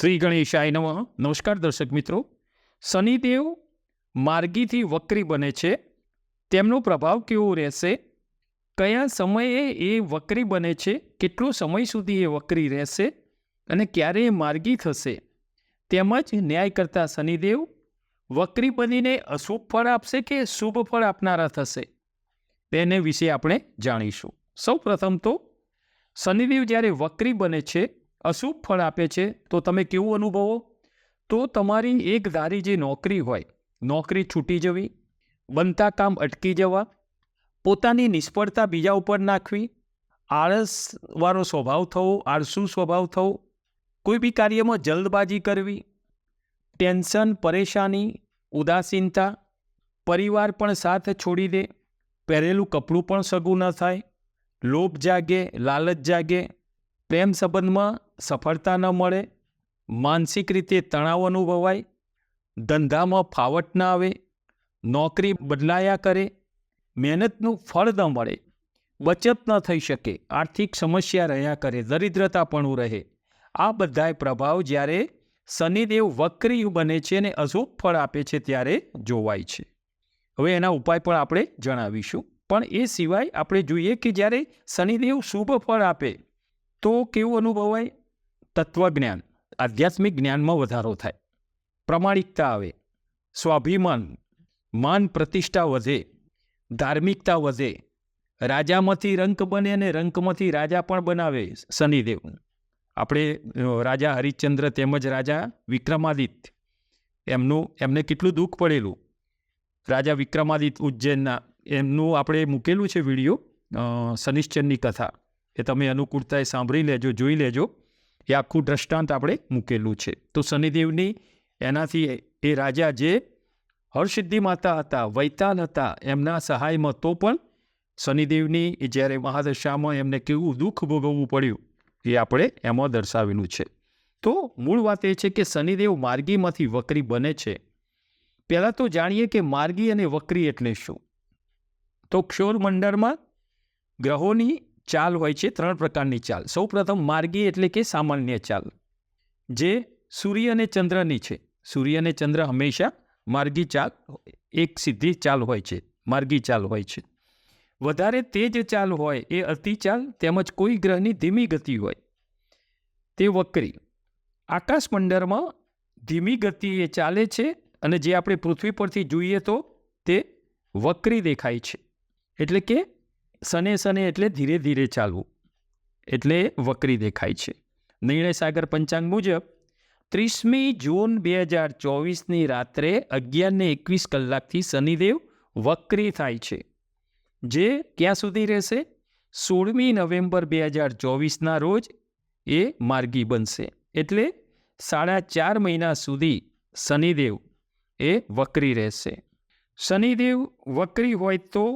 શ્રી ગણેશાય નમઃ. નમસ્કાર દર્શક મિત્રો. શનિદેવ માર્ગીથી વક્રી બને છે. તેમનો પ્રભાવ કેવો રહેશે? કયા સમયે એ વક્રી બને છે? કેટલો સમય સુધી એ વક્રી રહેશે? અને ક્યારે એ માર્ગી થશે? તેમજ ન્યાય કરતા શનિદેવ, વક્રી બનીને અશુભ ફળ આપશે કે શુભ ફળ આપનારા થશે? તેને વિશે આપણે જાણીશું. સૌ પ્રથમ તો, શનિદેવ જ્યારે વક્રી બને છે અશુભ ફળ આપે છે? તો તમે કેવું અનુભવો? તો તમારી એક ધારી જે નોકરી હોય, નોકરી છૂટી જવી, બનતા કામ અટકી જવા, પોતાની નિષ્ફળતા બીજા ઉપર નાખવી, આળસવાળો સ્વભાવ થવો, આળસુ સ્વભાવ થવો, કોઈ બી કાર્યમાં જલ્દબાજી કરવી, ટેન્શન, પરેશાની, ઉદાસીનતા, પરિવાર પણ સાથ છોડી દે, પહેરેલું કપડું પણ સગું ન થાય, લોભ જાગે, લાલચ જાગે, પ્રેમ સંબંધમાં સફળતા ન મળે, માનસિક રીતે તણાવ અનુભવાય, ધંધામાં ફાવટ ન આવે, નોકરી બદલાયા કરે, મહેનતનું ફળ ન મળે, બચત ન થઈ શકે, આર્થિક સમસ્યા રહ્યા કરે, દરિદ્રતા પણ રહે. આ બધાય પ્રભાવ જ્યારે શનિદેવ વક્રી બને છે અને અશુભ ફળ આપે છે ત્યારે જોવાય છે. હવે એના ઉપાય પણ આપણે જણાવીશું. પણ એ સિવાય આપણે જોઈએ કે જ્યારે શનિદેવ શુભ ફળ આપે, તો કેવું અનુભવાય? તત્વજ્ઞાન, આધ્યાત્મિક જ્ઞાનમાં વધારો થાય. પ્રમાણિકતા આવે. સ્વાભિમાન, માન પ્રતિષ્ઠા વધે. ધાર્મિકતા વધે. રાજામાંથી રંક બને અને રંકમાંથી રાજા પણ બનાવે શનિદેવ. આપણે રાજા હરિશ્ચંદ્ર તેમજ રાજા વિક્રમાદિત્ય. એમનું, એમને કેટલું દુઃખ પડેલું. રાજા વિક્રમાદિત્ય ઉજ્જૈનના, એમનું આપણે મૂકેલું છે વીડિયો શનિશ્ચરની કથા. એ તમે અનુકૂળતાએ સાંભળી લેજો, જોઈ લેજો. એ આખું દ્રષ્ટાંત આપણે મૂકેલું છે. તો શનિદેવની એનાથી એ રાજા જે હરસિદ્ધિ માતા હતા વૈતાલ હતા, એમના સહાયમાં તો પણ શનિદેવની એ જ્યારે મહાદશામાં એમને કેવું દુઃખ ભોગવવું પડ્યું એ આપણે એમાં દર્શાવેલું છે. તો મૂળ વાત એ છે કે શનિદેવ માર્ગીમાંથી વક્રી બને છે. પહેલાં તો જાણીએ કે માર્ગી અને વક્રી એટલે શું? તો ક્ષોર મંડળમાં ગ્રહોની ચાલ હોય છે ત્રણ પ્રકારની ચાલ. સૌ પ્રથમ માર્ગી એટલે કે સામાન્ય ચાલ, જે સૂર્ય અને ચંદ્રની છે. સૂર્ય અને ચંદ્ર હંમેશા માર્ગી ચાલ, એક સીધી ચાલ હોય છે, માર્ગી ચાલ હોય છે. વધારે તેજ ચાલ હોય એ અતિચાલ તેમજ કોઈ ગ્રહની ધીમી ગતિ હોય. તે વક્રી. આકાશમંડળમાં ધીમી ગતિએ ચાલે છે અને જે આપણે પૃથ્વી પરથી જોઈએ તો તે વક્રી દેખાય છે. એટલે કે સને સને એટલે ધીરે ધીરે ચાલવું, એટલે વક્રી દેખાય છે. નિર્ણય સાગર પંચાંગ મુજબ, ત્રીસમી જૂન બે હજાર ચોવીસની રાત્રે અગિયારને એકવીસ કલાકથી શનિદેવ વક્રી થાય છે, જે ક્યાં સુધી રહેશે? સોળમી નવેમ્બર બે હજાર ચોવીસના રોજ એ માર્ગી બનશે, એટલે સાડા ચાર મહિના સુધી શનિદેવ એ વક્રી રહેશે. શનિદેવ વક્રી હોય તો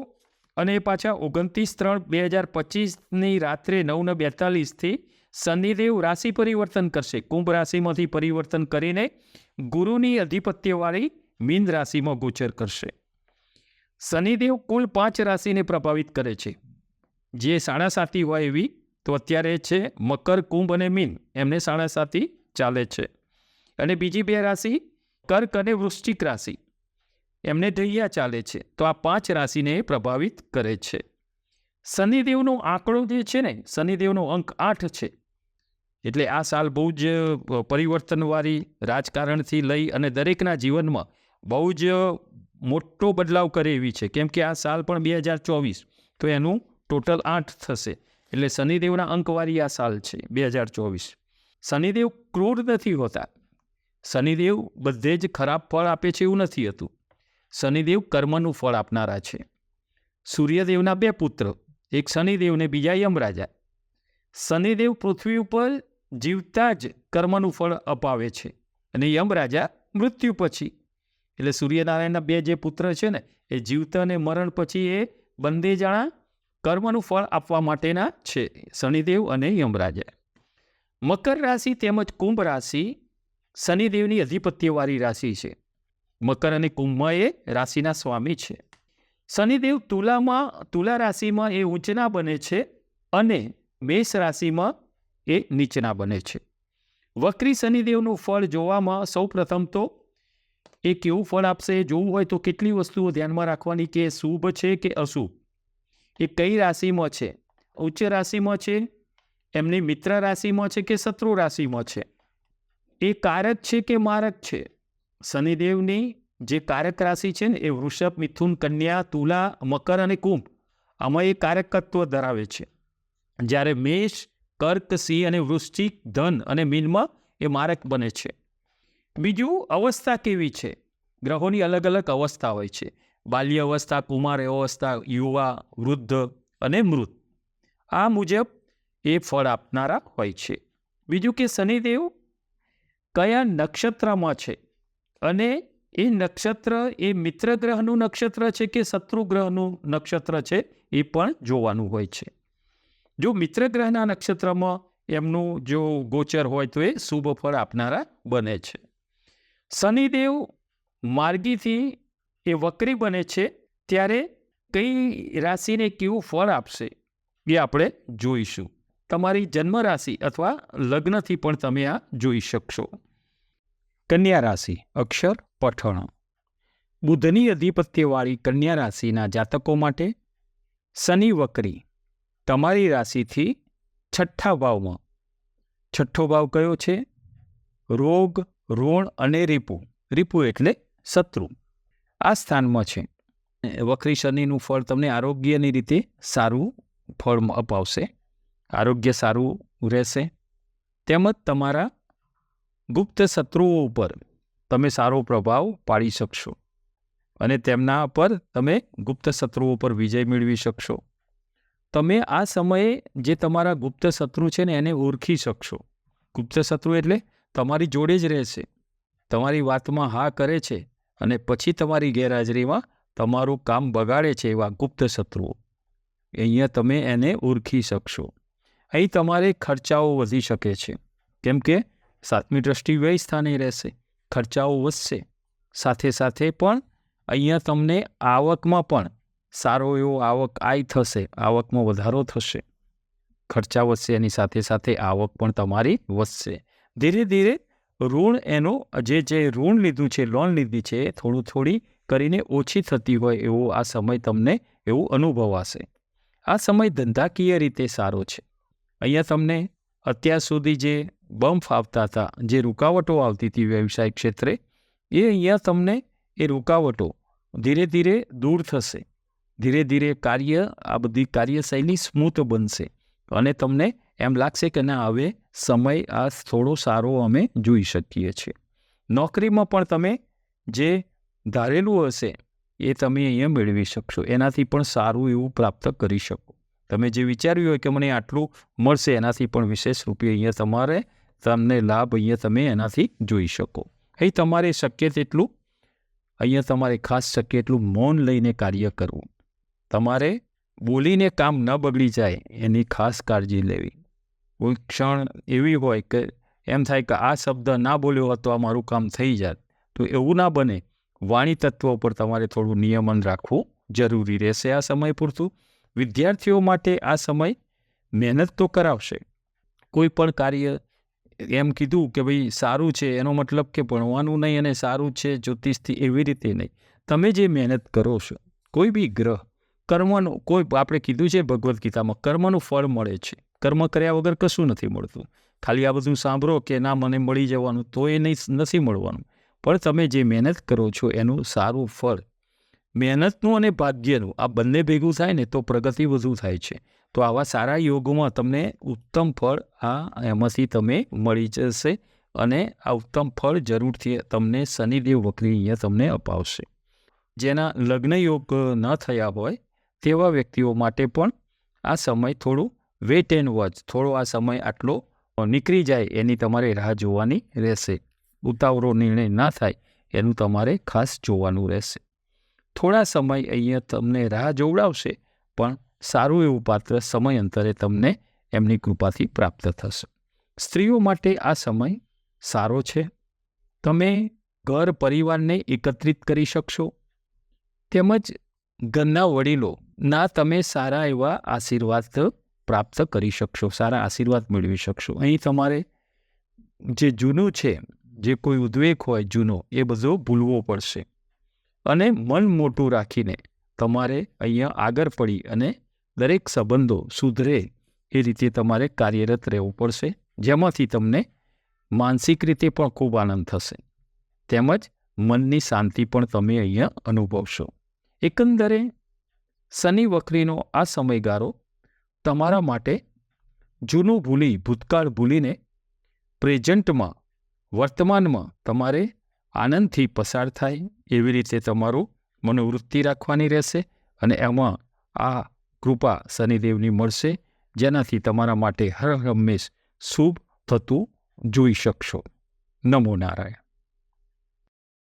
અને પાછા ઓગણત્રીસ ત્રણ બે હજાર પચીસની રાત્રે નવને બેતાલીસથી શનિદેવ રાશિ પરિવર્તન કરશે. કુંભ રાશિમાંથી પરિવર્તન કરીને ગુરુની અધિપત્યવાળી મીન રાશિમાં ગોચર કરશે. શનિદેવ કુલ પાંચ રાશિને પ્રભાવિત કરે છે. જે સાડા સાતી હોય એવી, તો અત્યારે છે મકર, કુંભ અને મીન. એમને સાડા સાતી ચાલે છે. અને બીજી બે રાશિ કર્ક અને વૃશ્ચિક રાશિ. એમને ઢૈયા ચાલે છે. તો આ પાંચ રાશિને પ્રભાવિત કરે છે. શનિદેવનો આંકડો જે છે ને, શનિદેવનો અંક આઠ છે. એટલે આ સાલ બહુ જ પરિવર્તનવાળી રાજકારણથી લઈ અને દરેકના જીવનમાં બહુ જ મોટો બદલાવ કરે એવી છે. કેમ કે આ સાલ પણ બે હજાર ચોવીસ, તો એનું ટોટલ આઠ થશે. એટલે શનિદેવના અંકવાળી આ સાલ છે, બે હજાર ચોવીસ. શનિદેવ ક્રૂર નથી હોતા. શનિદેવ બધે જ ખરાબ ફળ આપે છે એવું નથી હતું. શનિદેવ કર્મનું ફળ આપનારા છે. સૂર્યદેવના બે પુત્ર, એક શનિદેવ ને બીજા યમરાજા. શનિદેવ પૃથ્વી ઉપર જીવતા જ કર્મનું ફળ અપાવે છે અને યમરાજા મૃત્યુ પછી. એટલે સૂર્યનારાયણના બે જે પુત્ર છે ને, એ જીવતા અને મરણ પછી એ બંને જણા કર્મનું ફળ આપવા માટેના છે, શનિદેવ અને યમરાજા. મકર રાશિ તેમજ કુંભ રાશિ શનિદેવની અધિપત્યવાળી રાશિ છે. મકર અને કુંભ એ રાશિના સ્વામી છે. શનિદેવ તુલામાં, તુલા રાશિમાં એ ઊંચના બને છે અને મેષ રાશિમાં એ નીચના બને છે. વક્રી શનિદેવનું ફળ જોવામાં સૌ પ્રથમ તો એ કેવું ફળ આપશે? જોવું હોય તો કેટલી વસ્તુઓ ધ્યાનમાં રાખવાની કે શુભ છે કે અશુભ? એ કઈ રાશિમાં છે? ઉચ્ચ રાશિમાં છે, એમની મિત્ર રાશિમાં છે કે શત્રુ રાશિમાં છે? એ કારક છે કે મારક છે? શનિદેવની જે કારક રાશિ છે ને, એ વૃષભ, મિથુન, કન્યા, તુલા, મકર અને કુંભ, આમાં એ કારકત્વ ધરાવે છે. જ્યારે મેષ, કર્ક, સિંહ અને વૃશ્ચિક, ધન અને મીનમાં એ મારક બને છે. બીજું અવસ્થા કેવી છે? ગ્રહોની અલગ અલગ અવસ્થા હોય છે. બાલ્ય અવસ્થા, કુમાર અવસ્થા, યુવા, વૃદ્ધ અને મૃત. આ મુજબ એ ફળ આપનારા હોય છે. બીજું કે શનિદેવ કયા નક્ષત્રમાં છે? અને એ નક્ષત્ર, એ મિત્ર ગ્રહનું નક્ષત્ર છે કે શત્રુ ગ્રહનું નક્ષત્ર છે, એ પણ જોવાનું હોય છે. જો મિત્ર ગ્રહના નક્ષત્રમાં એમનું જો ગોચર હોય તો એ શુભ ફળ આપનારા બને છે. શનિદેવ માર્ગીથી એ વક્રી બને છે, ત્યારે કઈ રાશિને કેવું ફળ આપશે એ આપણે જોઈશું. તમારી જન્મ રાશિ અથવા લગ્નથી પણ તમે આ જોઈ શકશો. કન્યા રાશિ, અક્ષર, પઠણ. બુધની અધિપત્યવાળી કન્યા રાશિના જાતકો માટે શનિ વકરી, તમારી રાશિથી છઠ્ઠા ભાવમાં. છઠ્ઠો ભાવ કયો છે? રોગ, ઋણ અને રીપુ. રીપુ એટલે શત્રુ. આ સ્થાનમાં છે. વક્રી શનિનું ફળ તમને આરોગ્યની રીતે સારું ફળ અપાવશે. આરોગ્ય સારું રહેશે. તેમજ તમારા ગુપ્ત શત્રુઓ ઉપર તમે સારો પ્રભાવ પાડી શકશો અને તેમના પર તમે ગુપ્ત શત્રુઓ પર વિજય મેળવી શકશો. તમે આ સમયે જે તમારા ગુપ્ત શત્રુ છે ને એને ઓળખી શકશો. ગુપ્ત શત્રુ એટલે તમારી જોડે જ રહેશે. તમારી વાતમાં હા કરે છે અને પછી તમારી ગેરહાજરીમાં તમારું કામ બગાડે છે એવા ગુપ્ત શત્રુઓ. અહીંયા તમે એને ઓળખી શકશો. અહીં તમારે ખર્ચાઓ વધી શકે છે. કેમ કે સાતમી દ્રષ્ટિ વ્યય સ્થાને રહેશે, ખર્ચાઓ વધશે. સાથે સાથે પણ અહીંયા તમને આવકમાં પણ સારો એવો આવક આય થશે, આવકમાં વધારો થશે. ખર્ચા વધશે એની સાથે સાથે આવક પણ તમારી વધશે. ધીરે ધીરે ઋણ એનો, જે જે ઋણ લીધું છે લોન લીધી છે, થોડું થોડી કરીને ઓછી થતી હોય એવો આ સમય તમને એવું અનુભવાશે. આ સમય ધંધાકીય રીતે સારો છે. અહીંયા તમને અત્યાર સુધી જે બમ્પ આવતા હતા. જે રૂકાવટો આવતી હતી વ્યવસાય ક્ષેત્રે, એ અહીંયા તમને એ રૂકાવટો ધીરે ધીરે દૂર થશે. ધીરે ધીરે કાર્ય, આ બધી કાર્યશૈલી સ્મૂથ બનશે અને તમને એમ લાગશે કે ના, હવે સમય આ થોડો સારો અમે જોઈ શકીએ છીએ. નોકરીમાં પણ તમે જે ધારેલું હશે એ તમે અહીંયા મેળવી શકશો. એનાથી પણ સારું એવું પ્રાપ્ત કરી શકો. તમે જે વિચાર્યું હોય કે મને આટલું મળશે, એનાથી પણ વિશેષ રૂપે અહીંયા તમારે તમને લાભ અહીંયા તમે એનાથી જોઈ શકો. અહીં તમારે શક્ય તેટલું? અહીંયા તમારે ખાસ શક્ય એટલું મૌન લઈને કાર્ય કરવું. તમારે બોલીને કામ ન બગડી જાય એની ખાસ કાળજી લેવી. કોઈ ક્ષણ એવી હોય કે એમ થાય કે આ શબ્દ ના બોલ્યો હતો આ મારું કામ થઈ જાત. તો એવું ના બને. વાણી તત્વ પર તમારે થોડું નિયમન રાખવું જરૂરી રહેશે આ સમય પૂરતું. વિદ્યાર્થીઓ માટે આ સમય મહેનત તો કરાવશે. કોઈ પણ કાર્ય એમ કીધું કે ભાઈ, સારું છે, એનો મતલબ કે ભણવાનું નહીં અને સારું છે જ્યોતિષથી એવી રીતે નહીં. તમે જે મહેનત કરો છો, કોઈ બી ગ્રહ, કર્મનું કોઈ આપણે કીધું છે ભગવદ્ ગીતામાં, કર્મનું ફળ મળે છે. કર્મ કર્યા વગર કશું નથી મળતું. ખાલી આ બધું સાંભળો કે ના, મને મળી જવાનું તો એ નહીં નથી મળવાનું. પણ તમે જે મહેનત કરો છો, એનું સારું ફળ મહેનતનું અને ભાગ્યનું આ બંને ભેગું થાય ને તો પ્રગતિ વધુ થાય છે. તો આવા સારા યોગોમાં તમને ઉત્તમ ફળ આ એમાંથી તમે મળી જશે અને આ ઉત્તમ ફળ જરૂરથી તમને શનિદેવ વકરી અહીંયા તમને અપાવશે. જેના લગ્ન યોગ ન થયા હોય તેવા વ્યક્તિઓ માટે પણ આ સમય થોડું વેટ એન્ડ વોચ થોડો આ સમય આટલો નીકળી જાય એની તમારે રાહ જોવાની રહેશે. ઉતાવળો નિર્ણય ના થાય એનું તમારે ખાસ જોવાનું રહેશે. થોડા સમય અહીંયા તમને રાહ જોવડાવશે, પણ સારું એવું પાત્ર સમયાંતરે તમને એમની કૃપાથી પ્રાપ્ત થશે. સ્ત્રીઓ માટે આ સમય સારો છે. તમે ઘર પરિવારને એકત્રિત કરી શકશો. તેમજ ઘરના વડીલો, ના તમે સારા એવા આશીર્વાદ પ્રાપ્ત કરી શકશો, સારા આશીર્વાદ મેળવી શકશો. અહીં તમારે જે જૂનું છે, જે કોઈ ઉદ્વેગ હોય જૂનો, એ બધો ભૂલવો પડશે. અને મન મોટું રાખીને તમારે અહીંયા આગળ પડી અને દરેક સંબંધો સુધરે એ રીતે તમારે કાર્યરત રહેવું પડશે, જેમાંથી તમને માનસિક રીતે પણ ખૂબ આનંદ થશે. તેમજ મનની શાંતિ પણ તમે અહીંયા અનુભવશો. એકંદરે, શનિ વક્રીનો આ સમયગાળો તમારા માટે જૂનું ભૂલી, ભૂતકાળ ભૂલીને પ્રેઝન્ટમાં, વર્તમાનમાં તમારે આનંદથી પસાર થાય એવી રીતે તમારું મનોવૃત્તિ રાખવાની રહેશે અને એમાં આ કૃપા શનિદેવની મળશે, જેનાથી તમારા માટે હર હંમેશ શુભ થતું જોઈ શકશો. નમો નારાયણ.